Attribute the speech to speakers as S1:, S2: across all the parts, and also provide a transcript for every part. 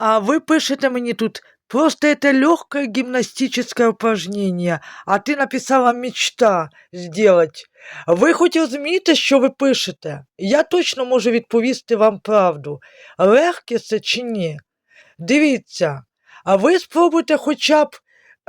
S1: А ви пишете мені тут, просто это легкое гимнастическое упражнение, а ти написала мечта сделать. Ви хоч розумієте, що ви пишете? Я точно можу відповісти вам правду. Легке це чи ні? Дивіться, а ви спробуйте хоча б,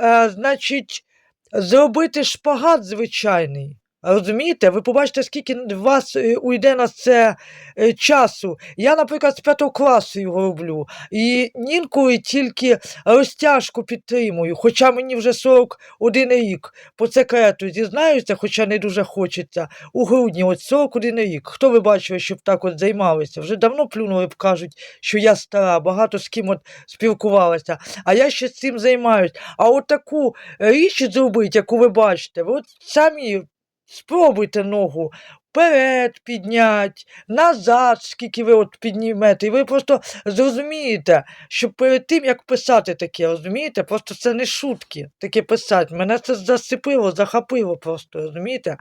S1: е, значить, зробити шпагат звичайний. Розумієте? Ви побачите, скільки вас е, уйде на це е, часу. Я, наприклад, з п'ятого класу його роблю. І інколи тільки розтяжку підтримую, хоча мені вже 41 рік. По секрету зізнаюся, хоча не дуже хочеться. У грудні, от 41 рік. Хто ви бачили, щоб так от займалися? Вже давно плюнули б кажуть, що я стара, багато з ким от спілкувалася. А я ще з цим займаюсь. А от таку річ зробити, яку ви бачите, ви от самі спробуйте ногу вперед підняти, назад, скільки ви от піднімете. І ви просто зрозумієте, що перед тим, як писати таке, розумієте, просто це не шутки, таке писати. Мене це засипило, захопило просто, розумієте,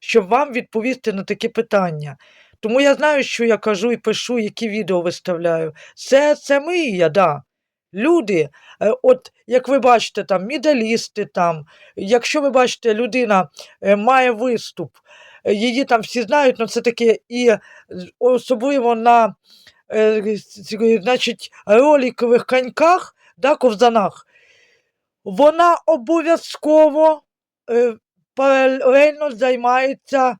S1: щоб вам відповісти на таке питання. Тому я знаю, що я кажу і пишу, які відео виставляю. Це, це мрія, да. Люди, е, от як ви бачите, там медалісти, там, якщо ви бачите, людина е, має виступ, е, її там всі знають, ну це таке, і особливо на значить, роликових коньках, да, ковзанах, вона обов'язково паралельно займається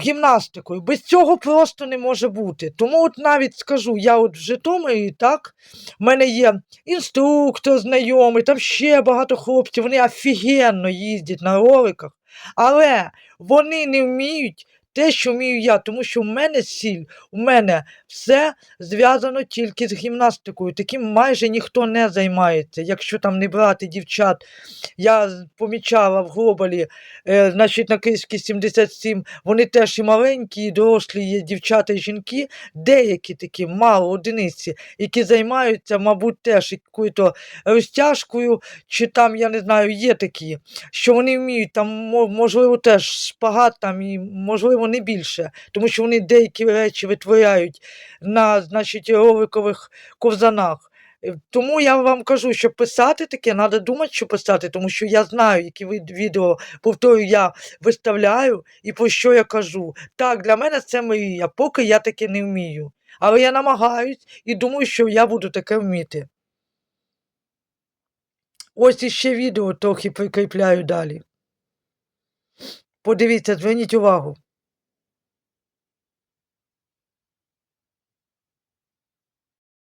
S1: гімнастикою. Без цього просто не може бути. Тому от навіть скажу, я от в Житомирі, так, в мене є інструктор знайомий, там ще багато хлопців, вони офігенно їздять на роликах, але вони не вміють те, що вмію я, тому що в мене сіль, у мене все зв'язано тільки з гімнастикою. Таким майже ніхто не займається. Якщо там не брати дівчат, я помічала в глобалі, е, значить на Київській 77, вони теж і маленькі, і дорослі є дівчата і жінки, деякі такі мало одиниці, які займаються, мабуть, теж якою-то розтяжкою, чи там, я не знаю, є такі, що вони вміють, там, можливо, теж шпагат там, і, можливо, не більше, тому що вони деякі речі витворяють на, значить, роликових ковзанах. Е, Тому я вам кажу, що писати таке, треба думати, що писати, тому що я знаю, які відео, повторюю, я виставляю і про що я кажу. Так, для мене це мрія, поки я таке не вмію. Але я намагаюсь і думаю, що я буду таке вміти. Ось іще відео трохи прикріпляю далі. Подивіться, зверніть увагу.